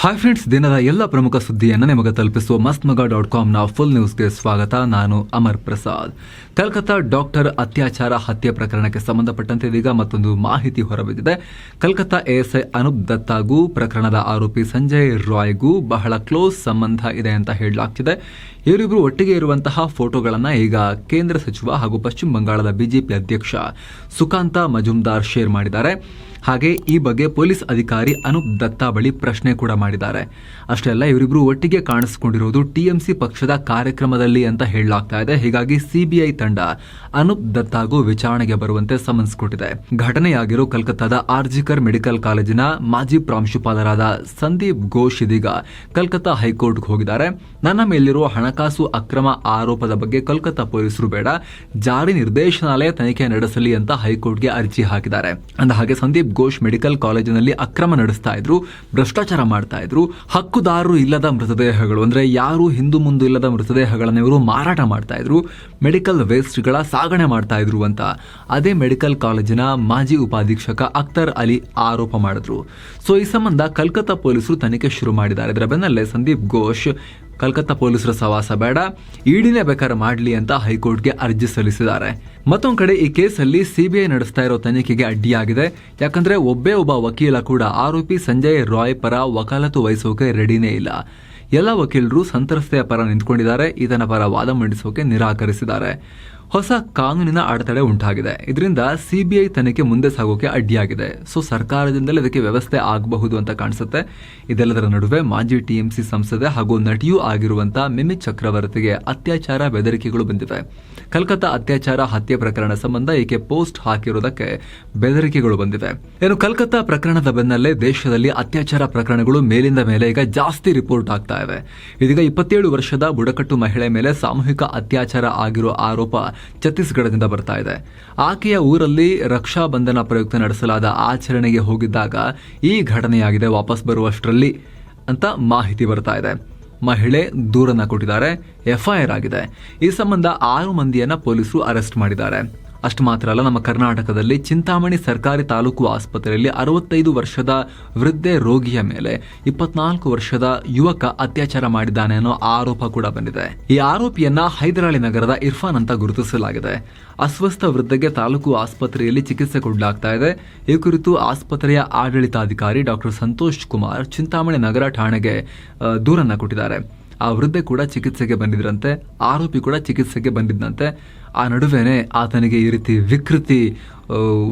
Hi friends ದಿನದ ಎಲ್ಲ ಪ್ರಮುಖ ಸುದ್ದಿಯನ್ನು ನಿಮಗೆ ತಲುಪಿಸುವ ಮಸ್ತ್ ಮಗ ಡಾಟ್ ಕಾಮ್ನ ಫುಲ್ ನ್ಯೂಸ್ಗೆ ಸ್ವಾಗತ. ನಾನು ಅಮರ್ ಪ್ರಸಾದ್. ಕಲ್ಕತ್ತಾ ಡಾಕ್ಟರ್ ಅತ್ಯಾಚಾರ ಹತ್ಯೆ ಪ್ರಕರಣಕ್ಕೆ ಸಂಬಂಧಪಟ್ಟಂತೆ ಇದೀಗ ಮತ್ತೊಂದು ಮಾಹಿತಿ ಹೊರಬಿದ್ದಿದೆ. ಕಲ್ಕತ್ತಾ ಎಎಸ್ಐ ಅನೂಪ್ ದತ್ತಾಗೂ ಪ್ರಕರಣದ ಆರೋಪಿ ಸಂಜಯ್ ರಾಯ್ಗೂ ಬಹಳ ಕ್ಲೋಸ್ ಸಂಬಂಧ ಇದೆ ಅಂತ ಹೇಳಲಾಗ್ತಿದೆ. ಇವರಿಬ್ಬರು ಒಟ್ಟಿಗೆ ಇರುವಂತಹ ಫೋಟೋಗಳನ್ನು ಈಗ ಕೇಂದ್ರ ಸಚಿವ ಹಾಗೂ ಪಶ್ಚಿಮ ಬಂಗಾಳದ ಬಿಜೆಪಿ ಅಧ್ಯಕ್ಷ ಸುಕಾಂತ ಮಜುಮ್ದಾರ್ ಶೇರ್ ಮಾಡಿದ್ದಾರೆ. ಹಾಗೆ ಈ ಬಗ್ಗೆ ಪೊಲೀಸ್ ಅಧಿಕಾರಿ ಅನೂಪ್ ದತ್ತಾ ಬಳಿ ಪ್ರಶ್ನೆ ಕೂಡ ಮಾಡಿದ್ದಾರೆ. ಅಷ್ಟೇ ಅಲ್ಲ ಇವರಿಬ್ರು ಒಟ್ಟಿಗೆ ಕಾಣಿಸಿಕೊಂಡಿರುವುದು ಟಿಎಂಸಿ ಪಕ್ಷದ ಕಾರ್ಯಕ್ರಮದಲ್ಲಿ ಅಂತ ಹೇಳಲಾಗ್ತಾ ಇದೆ. ಹೀಗಾಗಿ ಸಿಬಿಐ ತಂಡ ಅನೂಪ್ ದತ್ತಾಗೂ ವಿಚಾರಣೆಗೆ ಬರುವಂತೆ ಸಮನ್ಸ್ ಕೊಟ್ಟಿದೆ. ಘಟನೆಯಾಗಿರೋ ಕಲ್ಕತ್ತಾದ ಆರ್ಜಿಕರ್ ಮೆಡಿಕಲ್ ಕಾಲೇಜಿನ ಮಾಜಿ ಪ್ರಾಂಶುಪಾಲರಾದ ಸಂದೀಪ್ ಘೋಷ್ ಇದೀಗ ಕಲ್ಕತ್ತಾ ಹೈಕೋರ್ಟ್ಗೆ ಹೋಗಿದ್ದಾರೆ. ನನ್ನ ಮೇಲಿರುವ ಹಣಕಾಸು ಅಕ್ರಮ ಆರೋಪದ ಬಗ್ಗೆ ಕಲ್ಕತ್ತಾ ಪೊಲೀಸರು ಬೇಡ. ಜಾರಿ ನಿರ್ದೇಶನಾಲಯ ತನಿಖೆ ನಡೆಸಲಿ ಅಂತ ಹೈಕೋರ್ಟ್ಗೆ ಅರ್ಜಿ ಹಾಕಿದ್ದಾರೆ. ಅಂದ ಹಾಗೆ ಸಂದೀಪ್ ಘೋಷ್ ಮೆಡಿಕಲ್ ಕಾಲೇಜಿನಲ್ಲಿ ಅಕ್ರಮ ನಡೆಸ್ತಾ ಇದ್ರು, ಭ್ರಷ್ಟಾಚಾರ ಮಾಡ್ತಾ ಇದ್ರು, ಹಕ್ಕುದಾರರು ಇಲ್ಲದ ಮೃತದೇಹಗಳು, ಅಂದರೆ ಯಾರು ಹಿಂದೂ ಮುಂದೆ ಇಲ್ಲದ ಮೃತದೇಹಗಳನ್ನು ಇವರು ಮಾರಾಟ ಮಾಡ್ತಾ ಇದ್ರು, ಮೆಡಿಕಲ್ ವೇಸ್ಟ್ಗಳ ಸಾಗಣೆ ಮಾಡ್ತಾ ಇದ್ರು ಅಂತ ಅದೇ ಮೆಡಿಕಲ್ ಕಾಲೇಜಿನ ಮಾಜಿ ಉಪಾಧೀಕ್ಷಕ ಅಖ್ತರ್ ಅಲಿ ಆರೋಪ ಮಾಡಿದ್ರು. ಸೊ ಈ ಸಂಬಂಧ ಕಲ್ಕತ್ತಾ ಪೊಲೀಸರು ತನಿಖೆ ಶುರು ಮಾಡಿದ್ದಾರೆ. ಇದರ ಬೆನ್ನಲ್ಲೇ ಸಂದೀಪ್ ಘೋಷ್ ಕಲ್ಕತ್ತಾ ಪೊಲೀಸರ ಸವಾಸ ಬೇಡ, ಈಡಿನೇ ಬೇಕಾದ್ರೆ ಮಾಡಲಿ ಅಂತ ಹೈಕೋರ್ಟ್ಗೆ ಅರ್ಜಿ ಸಲ್ಲಿಸಿದ್ದಾರೆ. ಮತ್ತೊಂದು ಕಡೆ ಈ ಕೇಸಲ್ಲಿ ಸಿಬಿಐ ನಡೆಸ್ತಾ ಇರೋ ತನಿಖೆಗೆ ಅಡ್ಡಿಯಾಗಿದೆ. ಯಾಕಂದ್ರೆ ಒಬ್ಬೇ ಒಬ್ಬ ವಕೀಲ ಕೂಡ ಆರೋಪಿ ಸಂಜಯ್ ರಾಯ್ ಪರ ವಕಾಲತ್ತು ವಹಿಸೋಕೆ ರೆಡಿನೇ ಇಲ್ಲ. ಎಲ್ಲ ವಕೀಲರು ಸಂತ್ರಸ್ತೆಯ ಪರ ನಿಂತ್ಕೊಂಡಿದ್ದಾರೆ, ಈತನ ಪರ ವಾದ ಮಂಡಿಸೋಕೆ ನಿರಾಕರಿಸಿದ್ದಾರೆ. ಹೊಸ ಕಾನೂನಿನ ಅಡೆತಡೆ ಉಂಟಾಗಿದೆ. ಇದರಿಂದ ಸಿಬಿಐ ತನಿಖೆ ಮುಂದೆ ಸಾಗೋಕೆ ಅಡ್ಡಿಯಾಗಿದೆ. ಸೊ, ಸರ್ಕಾರದಿಂದಲೇ ಇದಕ್ಕೆ ವ್ಯವಸ್ಥೆ ಆಗಬಹುದು ಅಂತ ಕಾಣಿಸುತ್ತೆ. ಇದೆಲ್ಲದರ ನಡುವೆ ಮಾಜಿ ಟಿಎಂಸಿ ಸಂಸದೆ ಹಾಗೂ ನಟಿಯೂ ಆಗಿರುವಂತಹ ಮಿಮಿ ಚಕ್ರವರ್ತಿಗೆ ಅತ್ಯಾಚಾರ ಬೆದರಿಕೆಗಳು ಬಂದಿವೆ. ಕಲ್ಕತ್ತಾ ಅತ್ಯಾಚಾರ ಹತ್ಯೆ ಪ್ರಕರಣ ಸಂಬಂಧ ಈಕೆ ಪೋಸ್ಟ್ ಹಾಕಿರುವುದಕ್ಕೆ ಬೆದರಿಕೆಗಳು ಬಂದಿವೆ. ಏನು, ಕಲ್ಕತ್ತಾ ಪ್ರಕರಣದ ಬೆನ್ನಲ್ಲೇ ದೇಶದಲ್ಲಿ ಅತ್ಯಾಚಾರ ಪ್ರಕರಣಗಳು ಮೇಲಿಂದ ಮೇಲೆ ಈಗ ಜಾಸ್ತಿ ರಿಪೋರ್ಟ್ ಆಗ್ತಾ ಇವೆ ಇದೀಗ ಇಪ್ಪತ್ತೇಳು ವರ್ಷದ ಬುಡಕಟ್ಟು ಮಹಿಳೆ ಮೇಲೆ ಸಾಮೂಹಿಕ ಅತ್ಯಾಚಾರ ಆಗಿರೋ ಆರೋಪ ಛತ್ತೀಸ್ಗಢದಿಂದ ಬರ್ತಾ ಇದೆ. ಆಕೆಯ ಊರಲ್ಲಿ ರಕ್ಷಾ ಬಂಧನ ಪ್ರಯುಕ್ತ ನಡೆಸಲಾದ ಆಚರಣೆಗೆ ಹೋಗಿದ್ದಾಗ ಈ ಘಟನೆಯಾಗಿದೆ, ವಾಪಸ್ ಬರುವಷ್ಟರಲ್ಲಿ ಅಂತ ಮಾಹಿತಿ ಬರ್ತಾ ಇದೆ. ಮಹಿಳೆ ದೂರನ್ನ ಕೊಟ್ಟಿದ್ದಾರೆ, ಎಫ್ಐಆರ್ ಆಗಿದೆ. ಈ ಸಂಬಂಧ ಆರು ಮಂದಿಯನ್ನು ಪೊಲೀಸರು ಅರೆಸ್ಟ್ ಮಾಡಿದ್ದಾರೆ. ಅಷ್ಟು ಮಾತ್ರ ಅಲ್ಲ, ನಮ್ಮ ಕರ್ನಾಟಕದಲ್ಲಿ ಚಿಂತಾಮಣಿ ಸರ್ಕಾರಿ ತಾಲೂಕು ಆಸ್ಪತ್ರೆಯಲ್ಲಿ ಅರವತ್ತೈದು ವರ್ಷದ ವೃದ್ಧೆ ರೋಗಿಯ ಮೇಲೆ ಇಪ್ಪತ್ನಾಲ್ಕು ವರ್ಷದ ಯುವಕ ಅತ್ಯಾಚಾರ ಮಾಡಿದ್ದಾನೆ ಅನ್ನೋ ಆರೋಪ ಕೂಡ ಬಂದಿದೆ. ಈ ಆರೋಪಿಯನ್ನ ಹೈದರಾಳಿ ನಗರದ ಇರ್ಫಾನ್ ಅಂತ ಗುರುತಿಸಲಾಗಿದೆ. ಅಸ್ವಸ್ಥ ವೃದ್ಧೆಗೆ ತಾಲೂಕು ಆಸ್ಪತ್ರೆಯಲ್ಲಿ ಚಿಕಿತ್ಸೆ ಕೊಡಲಾಗ್ತಾ ಇದೆ. ಈ ಕುರಿತು ಆಸ್ಪತ್ರೆಯ ಆಡಳಿತಾಧಿಕಾರಿ ಡಾಕ್ಟರ್ ಸಂತೋಷ್ ಕುಮಾರ್ ಚಿಂತಾಮಣಿ ನಗರ ಠಾಣೆಗೆ ದೂರನ್ನ ಕೊಟ್ಟಿದ್ದಾರೆ. ಆ ವೃದ್ಧೆ ಕೂಡ ಚಿಕಿತ್ಸೆಗೆ ಬಂದಿದ್ರಂತೆ, ಆರೋಪಿ ಕೂಡ ಚಿಕಿತ್ಸೆಗೆ ಬಂದಿದ್ದಂತೆ ಆ ನಡುವೆನೆ ಆತನಿಗೆ ಈ ರೀತಿ ವಿಕೃತಿ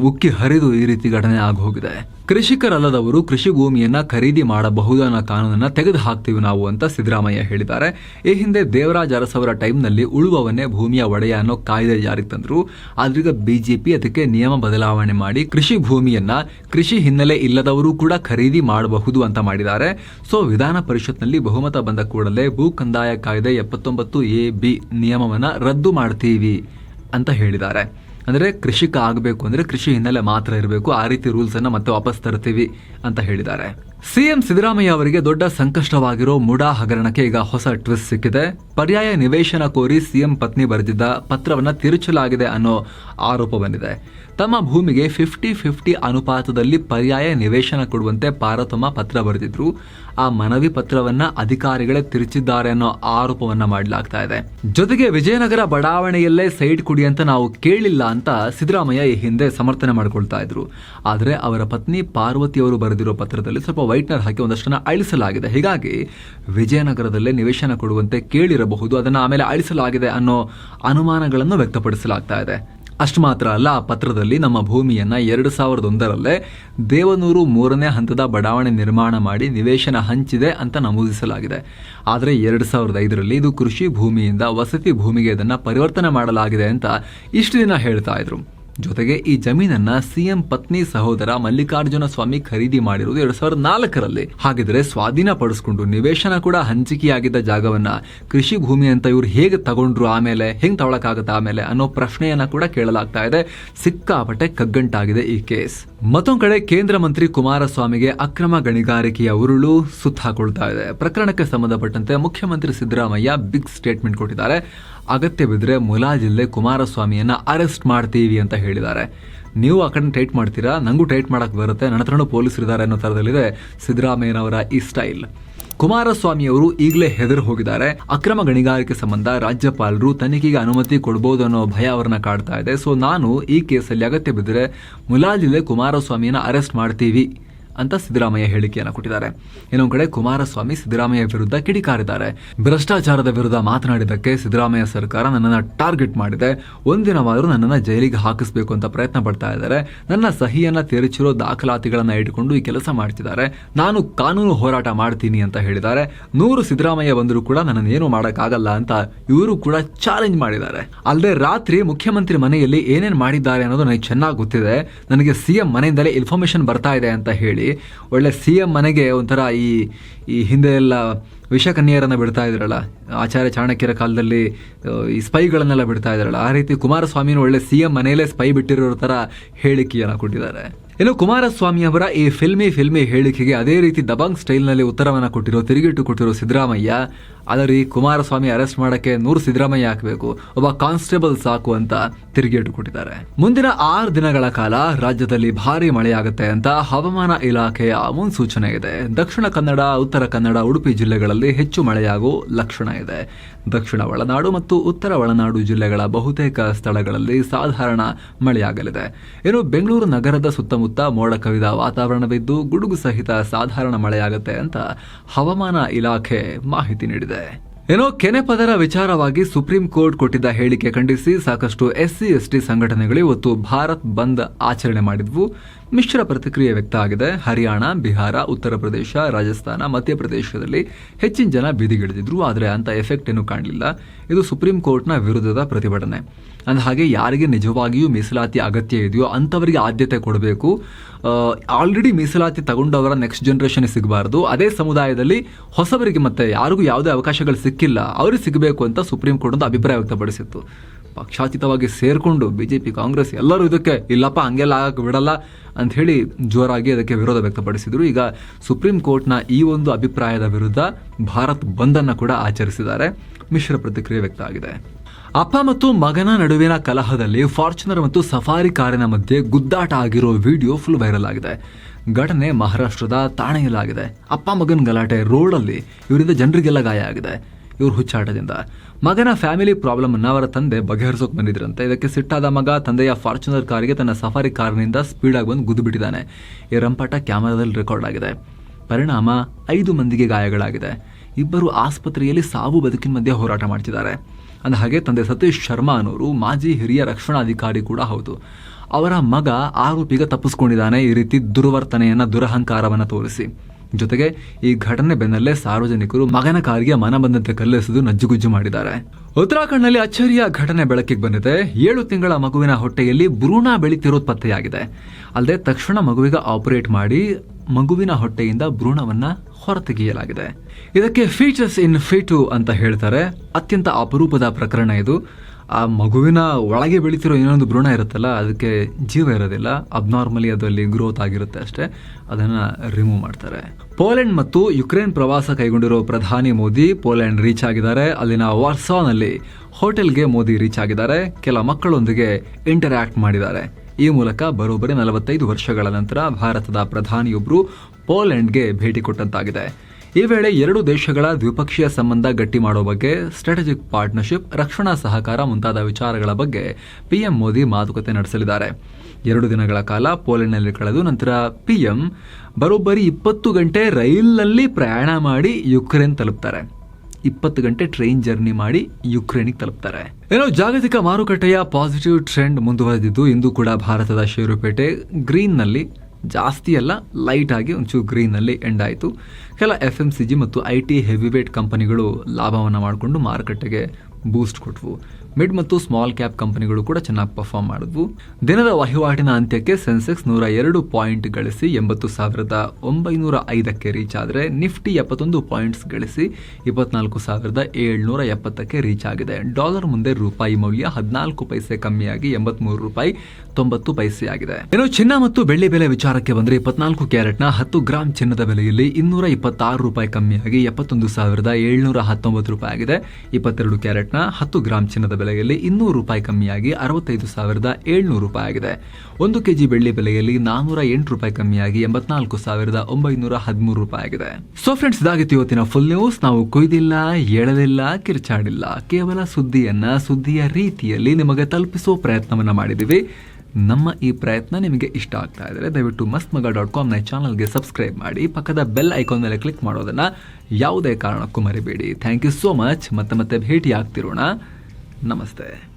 ಉಕ್ಕಿ ಹರಿದು ಈ ರೀತಿ ಘಟನೆ ಆಗಿ ಹೋಗಿದೆ ಕೃಷಿಕರಲ್ಲದವರು ಕೃಷಿ ಭೂಮಿಯನ್ನ ಖರೀದಿ ಮಾಡಬಹುದು ಅನ್ನೋ ಕಾನೂನನ್ನ ತೆಗೆದು ಹಾಕ್ತೀವಿ ನಾವು ಅಂತ ಸಿದ್ದರಾಮಯ್ಯ ಹೇಳಿದ್ದಾರೆ. ಈ ಹಿಂದೆ ದೇವರಾಜ ಅರಸವರ ಟೈಮ್ನಲ್ಲಿ ಉಳುವವನ್ನೇ ಭೂಮಿಯ ಒಡೆಯ ಅನ್ನೋ ಕಾಯ್ದೆ ಜಾರಿಗೆ ತಂದರು. ಆದ್ರೀಗ ಬಿಜೆಪಿ ಅದಕ್ಕೆ ನಿಯಮ ಬದಲಾವಣೆ ಮಾಡಿ ಕೃಷಿ ಭೂಮಿಯನ್ನ ಕೃಷಿ ಹಿನ್ನೆಲೆ ಇಲ್ಲದವರು ಕೂಡ ಖರೀದಿ ಮಾಡಬಹುದು ಅಂತ ಮಾಡಿದ್ದಾರೆ. ಸೊ, ವಿಧಾನ ಪರಿಷತ್ನಲ್ಲಿ ಬಹುಮತ ಬಂದ ಕೂಡಲೇ ಭೂ ಕಂದಾಯ ಕಾಯ್ದೆ ಎಪ್ಪತ್ತೊಂಬತ್ತು ಎ ಬಿ ನಿಯಮವನ್ನು ರದ್ದು ಮಾಡ್ತೀವಿ. ಅಂತ ಹೇಳಿದ್ದಾರೆ. ಅಂದರೆ ಕೃಷಿಕ ಆಗಬೇಕು ಅಂದರೆ ಕೃಷಿ ಹಿನ್ನೆಲೆ ಮಾತ್ರ ಇರಬೇಕು, ಆ ರೀತಿ ರೂಲ್ಸನ್ನು ಮತ್ತೆ ವಾಪಸ್ ತರ್ತೀವಿ ಅಂತ ಹೇಳಿದ್ದಾರೆ. ಸಿಎಂ ಸಿದ್ದರಾಮಯ್ಯ ಅವರಿಗೆ ದೊಡ್ಡ ಸಂಕಷ್ಟವಾಗಿರೋ ಮುಡಾ ಹಗರಣಕ್ಕೆ ಈಗ ಹೊಸ ಟ್ವಿಸ್ಟ್ ಸಿಕ್ಕಿದೆ. ಪರ್ಯಾಯ ನಿವೇಶನ ಕೋರಿ ಸಿಎಂ ಪತ್ನಿ ಬರೆದಿದ್ದ ಪತ್ರವನ್ನ ತಿರುಚಲಾಗಿದೆ ಅನ್ನೋ ಆರೋಪ ಬಂದಿದೆ. ತಮ್ಮ ಭೂಮಿಗೆ ಫಿಫ್ಟಿ ಫಿಫ್ಟಿ ಅನುಪಾತದಲ್ಲಿ ಪರ್ಯಾಯ ನಿವೇಶನ ಕೊಡುವಂತೆ ಪಾರ್ವತಮ್ಮ ಪತ್ರ ಬರೆದಿದ್ರು. ಆ ಮನವಿ ಪತ್ರವನ್ನ ಅಧಿಕಾರಿಗಳೇ ತಿರುಚಿದ್ದಾರೆ ಅನ್ನೋ ಆರೋಪವನ್ನ ಮಾಡಲಾಗ್ತಾ ಇದೆ. ಜೊತೆಗೆ ವಿಜಯನಗರ ಬಡಾವಣೆಯಲ್ಲೇ ಸೈಟ್ ಕುಡಿ ಅಂತ ನಾವು ಕೇಳಿಲ್ಲ ಅಂತ ಸಿದ್ದರಾಮಯ್ಯ ಈ ಹಿಂದೆ ಸಮರ್ಥನೆ ಮಾಡ್ಕೊಳ್ತಾ ಇದ್ರು. ಆದರೆ ಅವರ ಪತ್ನಿ ಪಾರ್ವತಿ ಅವರು ಬರೆದಿರೋ ಪತ್ರದಲ್ಲಿ ಸ್ವಲ್ಪ ವೈಟ್ನರ್ ಹಾಕಿ ಒಂದಷ್ಟನ್ನು ಅಳಿಸಲಾಗಿದೆ. ಹೀಗಾಗಿ ವಿಜಯನಗರದಲ್ಲೇ ನಿವೇಶನ ಕೊಡುವಂತೆ ಕೇಳಿರಬಹುದು. ಅದನ್ನು ಆಮೇಲೆ ಅಳಿಸಲಾಗಿದೆ ಅನ್ನೋ ಅನುಮಾನಗಳನ್ನು ವ್ಯಕ್ತಪಡಿಸಲಾಗ್ತಾ ಇದೆ. ಅಷ್ಟು ಮಾತ್ರ ಅಲ್ಲ, ಆ ಪತ್ರದಲ್ಲಿ ನಮ್ಮ ಭೂಮಿಯನ್ನು ಎರಡು ಸಾವಿರದ ಒಂದರಲ್ಲೇ ದೇವನೂರು ಮೂರನೇ ಹಂತದ ಬಡಾವಣೆ ನಿರ್ಮಾಣ ಮಾಡಿ ನಿವೇಶನ ಹಂಚಿದೆ ಅಂತ ನಮೂದಿಸಲಾಗಿದೆ. ಆದರೆ ಎರಡು ಸಾವಿರದ ಐದರಲ್ಲಿ ಇದು ಕೃಷಿ ಭೂಮಿಯಿಂದ ವಸತಿ ಭೂಮಿಗೆ ಇದನ್ನು ಪರಿವರ್ತನೆ ಮಾಡಲಾಗಿದೆ ಅಂತ ಇಷ್ಟು ದಿನ ಹೇಳ್ತಾ ಇದ್ರು. ಜೊತೆಗೆ ಈ ಜಮೀನನ್ನ ಸಿಎಂ ಪತ್ನಿ ಸಹೋದರ ಮಲ್ಲಿಕಾರ್ಜುನ ಸ್ವಾಮಿ ಖರೀದಿ ಮಾಡಿರುವುದು ಎರಡ್ ಸಾವಿರದ ನಾಲ್ಕರಲ್ಲಿ. ಹಾಗಿದ್ರೆ ಸ್ವಾಧೀನ ಪಡಿಸ್ಕೊಂಡು ನಿವೇಶನ ಕೂಡ ಹಂಚಿಕೆಯಾಗಿದ್ದ ಜಾಗವನ್ನ ಕೃಷಿ ಭೂಮಿ ಅಂತ ಇವ್ರು ಹೇಗೆ ತಗೊಂಡ್ರು ಆಮೇಲೆ, ಹೆಂಗ್ ತಗೊಳಕಾಗತ್ತ ಆಮೇಲೆ ಅನ್ನೋ ಪ್ರಶ್ನೆಯನ್ನ ಕೂಡ ಕೇಳಲಾಗ್ತಾ ಇದೆ. ಸಿಕ್ಕಾಪಟ್ಟೆ ಕಗ್ಗಂಟಾಗಿದೆ ಈ ಕೇಸ್. ಮತ್ತೊಂದ್ ಕಡೆ ಕೇಂದ್ರ ಮಂತ್ರಿ ಕುಮಾರಸ್ವಾಮಿಗೆ ಅಕ್ರಮ ಗಣಿಗಾರಿಕೆಯ ಉರುಳು ಸುತ್ತಾಕೊಳ್ತಾ ಇದೆ. ಪ್ರಕರಣಕ್ಕೆ ಸಂಬಂಧಪಟ್ಟಂತೆ ಮುಖ್ಯಮಂತ್ರಿ ಸಿದ್ದರಾಮಯ್ಯ ಬಿಗ್ ಸ್ಟೇಟ್ಮೆಂಟ್ ಕೊಟ್ಟಿದ್ದಾರೆ. ಅಗತ್ಯವಿದ್ರೆ ಮುಲಾಜಿಲ್ಲದೆ ಕುಮಾರಸ್ವಾಮಿಯನ್ನು ಅರೆಸ್ಟ್ ಮಾಡ್ತೀವಿ ಅಂತ ಹೇಳಿದ್ದಾರೆ. ನೀವು ಆ ಕಡೆ ಟೈಟ್ ಮಾಡ್ತೀರಾ? ನನಗೂ ಟೈಟ್ ಮಾಡೋಕ್ಕೆ ಬರುತ್ತೆ. ನನ್ನ ಹತ್ರನೂ ಪೊಲೀಸರಿದ್ದಾರೆ ಅನ್ನೋ ಥರದಲ್ಲಿದೆ ಸಿದ್ದರಾಮಯ್ಯನವರ ಈ ಸ್ಟೈಲ್. ಕುಮಾರಸ್ವಾಮಿ ಅವರು ಈಗಲೇ ಹೆದರು ಹೋಗಿದ್ದಾರೆ. ಅಕ್ರಮ ಗಣಿಗಾರಿಕೆ ಸಂಬಂಧ ರಾಜ್ಯಪಾಲರು ತನಿಖೆಗೆ ಅನುಮತಿ ಕೊಡಬಹುದು ಅನ್ನೋ ಭಯ ಅವರನ್ನ ಕಾಡ್ತಾ ಇದೆ. ಸೊ ನಾನು ಈ ಕೇಸಲ್ಲಿ ಅಗತ್ಯ ಬಿದ್ದರೆ ಮುಲಾಜಿಲೆ ಕುಮಾರಸ್ವಾಮಿಯನ್ನ ಅರೆಸ್ಟ್ ಮಾಡ್ತೀವಿ. ಅಂತ ಸಿದ್ದರಾಮಯ್ಯ ಹೇಳಿಕೆಯನ್ನು ಕೊಟ್ಟಿದ್ದಾರೆ. ಇನ್ನೊಂದು ಕಡೆ ಕುಮಾರಸ್ವಾಮಿ ಸಿದ್ದರಾಮಯ್ಯ ವಿರುದ್ಧ ಕಿಡಿಕಾರಿದ್ದಾರೆ. ಭ್ರಷ್ಟಾಚಾರದ ವಿರುದ್ಧ ಮಾತನಾಡಿದ್ದಕ್ಕೆ ಸಿದ್ದರಾಮಯ್ಯ ಸರ್ಕಾರ ನನ್ನನ್ನು ಟಾರ್ಗೆಟ್ ಮಾಡಿದೆ. ಒಂದಿನವಾದರೂ ನನ್ನನ್ನು ಜೈಲಿಗೆ ಹಾಕಿಸಬೇಕು ಅಂತ ಪ್ರಯತ್ನ ಪಡ್ತಾ ಇದ್ದಾರೆ. ನನ್ನ ಸಹಿಯನ್ನು ತೆರಚಿರೋ ದಾಖಲಾತಿಗಳನ್ನು ಇಟ್ಟುಕೊಂಡು ಈ ಕೆಲಸ ಮಾಡ್ತಿದ್ದಾರೆ. ನಾನು ಕಾನೂನು ಹೋರಾಟ ಮಾಡ್ತೀನಿ ಅಂತ ಹೇಳಿದ್ದಾರೆ. ನೂರು ಸಿದ್ದರಾಮಯ್ಯ ಬಂದರೂ ಕೂಡ ನನ್ನನ್ನು ಏನು ಮಾಡೋಕ್ಕಾಗಲ್ಲ ಅಂತ ಇವರು ಕೂಡ ಚಾಲೆಂಜ್ ಮಾಡಿದ್ದಾರೆ. ಅಲ್ಲದೆ ರಾತ್ರಿ ಮುಖ್ಯಮಂತ್ರಿ ಮನೆಯಲ್ಲಿ ಏನೇನು ಮಾಡಿದ್ದಾರೆ ಅನ್ನೋದು ನನಗೆ ಚೆನ್ನಾಗಿ ಗೊತ್ತಿದೆ. ನನಗೆ ಸಿಎಂ ಮನೆಯಿಂದಲೇ ಇನ್ಫಾರ್ಮೇಶನ್ ಬರ್ತಾ ಇದೆ ಅಂತ ಹೇಳಿ ಒಳ್ಳೆ ಸಿ ಎಂ ಮನೆಗೆ ಒಂಥರ ಈ ಈ ಹಿಂದೆ ಎಲ್ಲ ವಿಷಕನ್ಯರನ್ನು ಬಿಡ್ತಾ ಇದ್ರಲ್ಲ. ಆಚಾರ್ಯ ಚಾಣಕ್ಯರ ಕಾಲದಲ್ಲಿ ಈ ಸ್ಪೈಗಳನ್ನೆಲ್ಲ ಬಿಡ್ತಾ ಇದ್ರಲ್ಲ. ಆ ರೀತಿ ಕುಮಾರಸ್ವಾಮಿನೂ ಒಳ್ಳೆ ಸಿ ಎಂ ಮನೆಯಲ್ಲೇ ಸ್ಪೈ ಬಿಟ್ಟಿರೋ ಥರ ಹೇಳಿಕೆಯನ್ನು ಕೊಟ್ಟಿದ್ದಾರೆ. ಇನ್ನು ಕುಮಾರಸ್ವಾಮಿ ಅವರ ಈ ಫಿಲ್ಮಿ ಫಿಲ್ಮಿ ಹೇಳಿಕೆಗೆ ಅದೇ ರೀತಿ ದಬಾಂಗ್ ಸ್ಟೈಲ್ನಲ್ಲಿ ಉತ್ತರವನ್ನು ಕೊಟ್ಟಿರೋ, ತಿರುಗಿಟ್ಟು ಕೊಟ್ಟಿರೋ ಸಿದ್ದರಾಮಯ್ಯ ಆದರೆ ಕುಮಾರಸ್ವಾಮಿ ಅರೆಸ್ಟ್ ಮಾಡಕ್ಕೆ ನೂರು ಸಿದ್ದರಾಮಯ್ಯ ಹಾಕಬೇಕು, ಒಬ್ಬ ಕಾನ್ಸ್ಟೇಬಲ್ ಸಾಕು ಅಂತ ತಿರುಗೇಟು ಕೊಟ್ಟಿದ್ದಾರೆ ಮುಂದಿನ ಆರು ದಿನಗಳ ಕಾಲ ರಾಜ್ಯದಲ್ಲಿ ಭಾರಿ ಮಳೆಯಾಗುತ್ತೆ ಅಂತ ಹವಾಮಾನ ಇಲಾಖೆಯ ಮುನ್ಸೂಚನೆ ಇದೆ. ದಕ್ಷಿಣ ಕನ್ನಡ, ಉತ್ತರ ಕನ್ನಡ, ಉಡುಪಿ ಜಿಲ್ಲೆಗಳಲ್ಲಿ ಹೆಚ್ಚು ಮಳೆಯಾಗುವ ಲಕ್ಷಣ ಇದೆ. ದಕ್ಷಿಣ ಒಳನಾಡು ಮತ್ತು ಉತ್ತರ ಒಳನಾಡು ಜಿಲ್ಲೆಗಳ ಬಹುತೇಕ ಸ್ಥಳಗಳಲ್ಲಿ ಸಾಧಾರಣ ಮಳೆಯಾಗಲಿದೆ. ಇನ್ನು ಬೆಂಗಳೂರು ನಗರದ ಸುತ್ತಮುತ್ತ ಮೋಡ ಕವಿದ ವಾತಾವರಣವಿದ್ದು ಗುಡುಗು ಸಹಿತ ಸಾಧಾರಣ ಮಳೆಯಾಗುತ್ತೆ ಅಂತ ಹವಾಮಾನ ಇಲಾಖೆ ಮಾಹಿತಿ ನೀಡಿದೆ. ಏನೋ ಕೆನೆಪದರ ವಿಚಾರವಾಗಿ ಸುಪ್ರೀಂ ಕೋರ್ಟ್ ಕೊಟ್ಟಿದ್ದ ಹೇಳಿಕೆ ಖಂಡಿಸಿ ಸಾಕಷ್ಟು ಎಸ್ಸಿ ಎಸ್ಟಿ ಸಂಘಟನೆಗಳು ಇವತ್ತು ಭಾರತ್ ಬಂದ್ ಆಚರಣೆ ಮಾಡಿದ್ವು. ಮಿಶ್ರ ಪ್ರತಿಕ್ರಿಯೆ ವ್ಯಕ್ತ ಆಗಿದೆ ಹರಿಯಾಣ, ಬಿಹಾರ, ಉತ್ತರ ಪ್ರದೇಶ, ರಾಜಸ್ಥಾನ ಮಧ್ಯಪ್ರದೇಶದಲ್ಲಿ ಹೆಚ್ಚಿನ ಜನ ಬೀದಿಗಿಳಿದಿದ್ರು. ಆದರೆ ಅಂತ ಎಫೆಕ್ಟ್ ಏನು ಕಾಣಲಿಲ್ಲ. ಇದು ಸುಪ್ರೀಂ ಕೋರ್ಟ್ನ ವಿರುದ್ಧದ ಪ್ರತಿಭಟನೆ. ಅಂದ ಹಾಗೆ ಯಾರಿಗೆ ನಿಜವಾಗಿಯೂ ಮೀಸಲಾತಿ ಅಗತ್ಯ ಇದೆಯೋ ಅಂಥವರಿಗೆ ಆದ್ಯತೆ ಕೊಡಬೇಕು. ಆಲ್ರೆಡಿ ಮೀಸಲಾತಿ ತಗೊಂಡವರ ನೆಕ್ಸ್ಟ್ ಜನ್ರೇಷನ್ ಸಿಗಬಾರ್ದು. ಅದೇ ಸಮುದಾಯದಲ್ಲಿ ಹೊಸಬರಿಗೆ ಮತ್ತೆ ಯಾರಿಗೂ ಯಾವುದೇ ಅವಕಾಶಗಳು ಸಿಕ್ಕಿಲ್ಲ. ಅವ್ರಿಗೆ ಸಿಗಬೇಕು ಅಂತ ಸುಪ್ರೀಂ ಕೋರ್ಟ್ ಒಂದು ಅಭಿಪ್ರಾಯ ವ್ಯಕ್ತಪಡಿಸಿತ್ತು. ಪಕ್ಷಾತೀತವಾಗಿ ಜೆ ಪಿ ಕಾಂಗ್ರೆಸ್ ಎಲ್ಲರೂ ಇದಕ್ಕೆ ಇಲ್ಲಪ್ಪ, ಹಂಗೆಲ್ಲ ಆಗಕ್ಕೆ ಬಿಡಲ್ಲ ಅಂತ ಹೇಳಿ ಜೋರಾಗಿ ಅದಕ್ಕೆ ವಿರೋಧ ವ್ಯಕ್ತಪಡಿಸಿದರು. ಈಗ ಸುಪ್ರೀಂ ಕೋರ್ಟ್ನ ಈ ಒಂದು ಅಭಿಪ್ರಾಯದ ವಿರುದ್ಧ ಭಾರತ್ ಬಂದನ್ನು ಕೂಡ ಆಚರಿಸಿದ್ದಾರೆ. ಮಿಶ್ರ ಪ್ರತಿಕ್ರಿಯೆ ವ್ಯಕ್ತ ಆಗಿದೆ. ಅಪ್ಪ ಮತ್ತು ಮಗನ ನಡುವಿನ ಕಲಹದಲ್ಲಿ ಫಾರ್ಚುನರ್ ಮತ್ತು ಸಫಾರಿ ಕಾರಿನ ಮಧ್ಯೆ ಗುದ್ದಾಟ ಆಗಿರೋ ವಿಡಿಯೋ ಫುಲ್ ವೈರಲ್ ಆಗಿದೆ. ಘಟನೆ ಮಹಾರಾಷ್ಟ್ರದ ತಾಣೆಯಲ್ಲಾಗಿದೆ ಅಪ್ಪ ಮಗನ ಗಲಾಟೆ ರೋಡಲ್ಲಿ ಇವರಿಂದ ಜನರಿಗೆಲ್ಲ ಗಾಯ ಆಗಿದೆ. ಇವ್ರ ಹುಚ್ಚಾಟದಿಂದ. ಮಗನ ಫ್ಯಾಮಿಲಿ ಪ್ರಾಬ್ಲಮ್ ಅನ್ನ ಅವರ ತಂದೆ ಬಗೆಹರಿಸೋಕೆ ಬಂದಿದ್ರಂತೆ. ಇದಕ್ಕೆ ಸಿಟ್ಟಾದ ಮಗ ತಂದೆಯ ಫಾರ್ಚುನರ್ ಕಾರಿಗೆ ತನ್ನ ಸಫಾರಿ ಕಾರಿನಿಂದ ಸ್ಪೀಡಾಗಿ ಬಂದು ಗುದ್ದು ಬಿಟ್ಟಿದ್ದಾನೆ. ಈ ರಂಪಾಟ ಕ್ಯಾಮರಾದಲ್ಲಿ ರೆಕಾರ್ಡ್ ಆಗಿದೆ. ಪರಿಣಾಮ ಐದು ಮಂದಿಗೆ ಗಾಯಗಳಾಗಿದೆ. ಇಬ್ಬರು ಆಸ್ಪತ್ರೆಯಲ್ಲಿ ಸಾವು ಬದುಕಿನ ಮಧ್ಯೆ ಹೋರಾಟ ಮಾಡ್ತಿದ್ದಾರೆ. ಹಾಗೆ ತಂದೆ ಸತೀಶ್ ಶರ್ಮಾ ಅನ್ನೋರು ಮಾಜಿ ಹಿರಿಯ ರಕ್ಷಣಾಧಿಕಾರಿ ಕೂಡ ಹೌದು. ಅವರ ಮಗ ಆರೋಪಿಗ ತಪ್ಪಿಸ್ಕೊಂಡಿದ್ದಾನೆ. ಈ ರೀತಿ ದುರ್ವರ್ತನೆಯನ್ನ ದುರಹಂಕಾರವನ್ನ ತೋರಿಸಿ. ಜೊತೆಗೆ ಈ ಘಟನೆ ಬೆನ್ನಲ್ಲೇ ಸಾರ್ವಜನಿಕರು ಮಗನ ಕಾರಿಗೆ ಮನ ಬಂದಂತೆ ಕಲ್ಲೆಸೆದು ನಜ್ಜುಗುಜ್ಜು ಮಾಡಿದ್ದಾರೆ. ಉತ್ತರಾಖಂಡ್ನಲ್ಲಿ ಅಚ್ಚರಿಯ ಘಟನೆ ಬೆಳಕಿಗೆ ಬಂದಿದೆ. ಏಳು ತಿಂಗಳ ಮಗುವಿನ ಹೊಟ್ಟೆಯಲ್ಲಿ ಭ್ರೂಣ ಬೆಳೀತಿರೋದು ಪತ್ತೆಯಾಗಿದೆ ಅಲ್ಲದೆ ತಕ್ಷಣ ಮಗುವಿಗೆ ಆಪರೇಟ್ ಮಾಡಿ ಮಗುವಿನ ಹೊಟ್ಟೆಯಿಂದ ಭ್ರೂಣವನ್ನ ಹೊರತೆಗೆಯಲಾಗಿದೆ. ಇದಕ್ಕೆ ಫೀಚರ್ಸ್ ಇನ್ ಫೀಟು ಅಂತ ಹೇಳ್ತಾರೆ. ಅತ್ಯಂತ ಅಪರೂಪದ ಪ್ರಕರಣ ಇದು. ಆ ಮಗುವಿನ ಒಳಗೆ ಬೆಳೀತಿರೋ ಏನೊಂದು ಭ್ರೂಣ ಇರುತ್ತಲ್ಲ, ಅದಕ್ಕೆ ಜೀವ ಇರೋದಿಲ್ಲ. ಅಬ್ನಾರ್ಮಲಿ ಅದರಲ್ಲಿ ಗ್ರೋತ್ ಆಗಿರುತ್ತೆ ಅಷ್ಟೇ. ಅದನ್ನು ರಿಮೂವ್ ಮಾಡ್ತಾರೆ. ಪೋಲೆಂಡ್ ಮತ್ತು ಯುಕ್ರೇನ್ ಪ್ರವಾಸ ಕೈಗೊಂಡಿರೋ ಪ್ರಧಾನಿ ಮೋದಿ ಪೋಲೆಂಡ್ ರೀಚ್ ಆಗಿದ್ದಾರೆ. ಅಲ್ಲಿನ ವಾರ್ಸಾನಲ್ಲಿ ಹೋಟೆಲ್ಗೆ ಮೋದಿ ರೀಚ್ ಆಗಿದ್ದಾರೆ. ಕೆಲ ಮಕ್ಕಳೊಂದಿಗೆ ಇಂಟರ್ಯಾಕ್ಟ್ ಮಾಡಿದ್ದಾರೆ. ಈ ಮೂಲಕ ಬರೋಬ್ಬರಿ ನಲವತ್ತೈದು ವರ್ಷಗಳ ನಂತರ ಭಾರತದ ಪ್ರಧಾನಿಯೊಬ್ಬರು ಪೋಲೆಂಡ್ಗೆ ಭೇಟಿ ಕೊಟ್ಟಂತಾಗಿದೆ. ಈ ವೇಳೆ ಎರಡು ದೇಶಗಳ ದ್ವಿಪಕ್ಷೀಯ ಸಂಬಂಧ ಗಟ್ಟಿ ಮಾಡುವ ಬಗ್ಗೆ ಸ್ಟ್ರಾಟಜಿಕ್ ಪಾರ್ಟ್ನರ್ಶಿಪ್ ರಕ್ಷಣಾ ಸಹಕಾರ ಮುಂತಾದ ವಿಚಾರಗಳ ಬಗ್ಗೆ ಪಿಎಂ ಮೋದಿ ಮಾತುಕತೆ ನಡೆಸಲಿದ್ದಾರೆ. ಎರಡು ದಿನಗಳ ಕಾಲ ಪೋಲೆಂಡ್ನಲ್ಲಿ ಕಳೆದು ನಂತರ ಪಿಎಂ ಬರೋಬ್ಬರಿ ಇಪ್ಪತ್ತು ಗಂಟೆ ರೈಲ್ನಲ್ಲಿ ಪ್ರಯಾಣ ಮಾಡಿ ಯುಕ್ರೇನ್ ತಲುಪ್ತಾರೆ. ಇಪ್ಪತ್ತು ಗಂಟೆ ಟ್ರೈನ್ ಜರ್ನಿ ಮಾಡಿ ಯುಕ್ರೇನಿಗೆ ತಲುಪ್ತಾರೆ. ಏನೋ ಜಾಗತಿಕ ಮಾರುಕಟ್ಟೆಯ ಪಾಸಿಟಿವ್ ಟ್ರೆಂಡ್ ಮುಂದುವರೆದಿದ್ದು, ಇಂದು ಕೂಡ ಭಾರತದ ಷೇರುಪೇಟೆ ಗ್ರೀನ್ನಲ್ಲಿ ಜಾಸ್ತಿ ಅಲ್ಲ ಲೈಟ್ ಆಗಿ ಒಂಚೂರು ಗ್ರೀನಲ್ಲಿ ಎಂಡ್ ಆಯಿತು. ಕೆಲ ಎಫ್ ಎಂ ಸಿ ಜಿ ಮತ್ತು ಐ ಟಿ ಹೆವಿವೇಟ್ ಕಂಪನಿಗಳು ಲಾಭವನ್ನು ಮಾಡಿಕೊಂಡು ಮಾರುಕಟ್ಟೆಗೆ ಬೂಸ್ಟ್ ಕೊಟ್ವು. ಮಿಡ್ ಮತ್ತು ಸ್ಮಾಲ್ ಕ್ಯಾಪ್ ಕಂಪನಿಗಳು ಕೂಡ ಚೆನ್ನಾಗಿ ಪರ್ಫಾರ್ಮ್ ಮಾಡಿದ್ವು. ದಿನದ ವಹಿವಾಟಿನ ಅಂತ್ಯಕ್ಕೆ ಸೆನ್ಸೆಕ್ಸ್ ನೂರ ಎರಡು ಪಾಯಿಂಟ್ ಗಳಿಸಿ ಎಂಬತ್ತು ಸಾವಿರದ ಒಂಬೈನೂರ ಐದಕ್ಕೆ ರೀಚ್ ಆದರೆ ನಿಫ್ಟಿ ಎಪ್ಪತ್ತೊಂದು ಪಾಯಿಂಟ್ಸ್ ಗಳಿಸಿ ಇಪ್ಪತ್ನಾಲ್ಕು ಸಾವಿರದ ಏಳ್ನೂರ ಎಪ್ಪತ್ತಕ್ಕೆ ರೀಚ್ ಆಗಿದೆ. ಡಾಲರ್ ಮುಂದೆ ರೂಪಾಯಿ ಮೌಲ್ಯ ಹದಿನಾಲ್ಕು ಪೈಸೆ ಕಮ್ಮಿಯಾಗಿ ಎಂಬತ್ಮೂರು ರೂಪಾಯಿ ತೊಂಬತ್ತು ಪೈಸೆ ಆಗಿದೆ. ಇನ್ನು ಚಿನ್ನ ಮತ್ತು ಬೆಳ್ಳಿ ಬೆಲೆ ವಿಚಾರಕ್ಕೆ ಬಂದರೆ ಇಪ್ಪತ್ನಾಲ್ಕು ಕ್ಯಾರೆಟ್ನ ಹತ್ತು ಗ್ರಾಂ ಚಿನ್ನದ ಬೆಲೆಯಲ್ಲಿ ಇನ್ನೂರ ಇಪ್ಪತ್ತಾರು ರೂಪಾಯಿ ಕಮ್ಮಿಯಾಗಿ ಎಪ್ಪತ್ತೊಂದು ಸಾವಿರದ ಏಳ್ನೂರ ಹತ್ತೊಂಬತ್ತು ರೂಪಾಯಿ ಆಗಿದೆ. ಇಪ್ಪತ್ತೆರಡು ಕ್ಯಾರೆಟ್ನ ಹತ್ತು ಗ್ರಾಂ ಚಿನ್ನದ ಬೆಲೆ ಬೆಲೆಯಲ್ಲಿ ಇನ್ನೂರು ರೂಪಾಯಿ ಕಮ್ಮಿಯಾಗಿ ಅರವತ್ತೈದು ಸಾವಿರದ ಏಳ್ನೂರು ರೂಪಾಯಿ ಆಗಿದೆ. ಒಂದು ಕೆಜಿ ಬೆಳ್ಳಿ ಬೆಲೆಯಲ್ಲಿ ನಾನೂರ ಎಂಟು ರೂಪಾಯಿ ಕಮ್ಮಿಯಾಗಿ ಎಂಬತ್ನಾಲ್ಕು ಸಾವಿರದ ಒಂಬೈನೂರ ಹದಿಮೂರು ರೂಪಾಯಿ ಆಗಿದೆ. ಸೊ ಫ್ರೆಂಡ್ಸ್ ಇದಾಗಿತ್ತು ಇವತ್ತಿನ ಫುಲ್ ನ್ಯೂಸ್ ನಾವು ಕೊಯ್ದಿಲ್ಲ, ಎಳೆದಿಲ್ಲ, ಕಿರ್ಚಾಡಿಲ್ಲ. ಕೇವಲ ಸುದ್ದಿಯನ್ನ ಸುದ್ದಿಯ ರೀತಿಯಲ್ಲಿ ನಿಮಗೆ ತಲುಪಿಸುವ ಪ್ರಯತ್ನವನ್ನ ಮಾಡಿದ್ದೀವಿ. ನಮ್ಮ ಈ ಪ್ರಯತ್ನ ನಿಮಗೆ ಇಷ್ಟ ಆಗ್ತಾ ಇದ್ರೆ ದಯವಿಟ್ಟು ಮಸ್ತ್ ಮಗ ಡಾಟ್ ಕಾಮ್ನ ಚಾನಲ್ಗೆ ಸಬ್ಸ್ಕ್ರೈಬ್ ಮಾಡಿ, ಪಕ್ಕದ ಬೆಲ್ ಐಕಾನ್ ಮೇಲೆ ಕ್ಲಿಕ್ ಮಾಡೋದನ್ನ ಯಾವುದೇ ಕಾರಣಕ್ಕೂ ಮರಿಬೇಡಿ. ಥ್ಯಾಂಕ್ ಯು ಸೋ ಮಚ್ ಮತ್ತೆ ಮತ್ತೆ ಭೇಟಿ ಆಗ್ತಿರೋಣ नमस्ते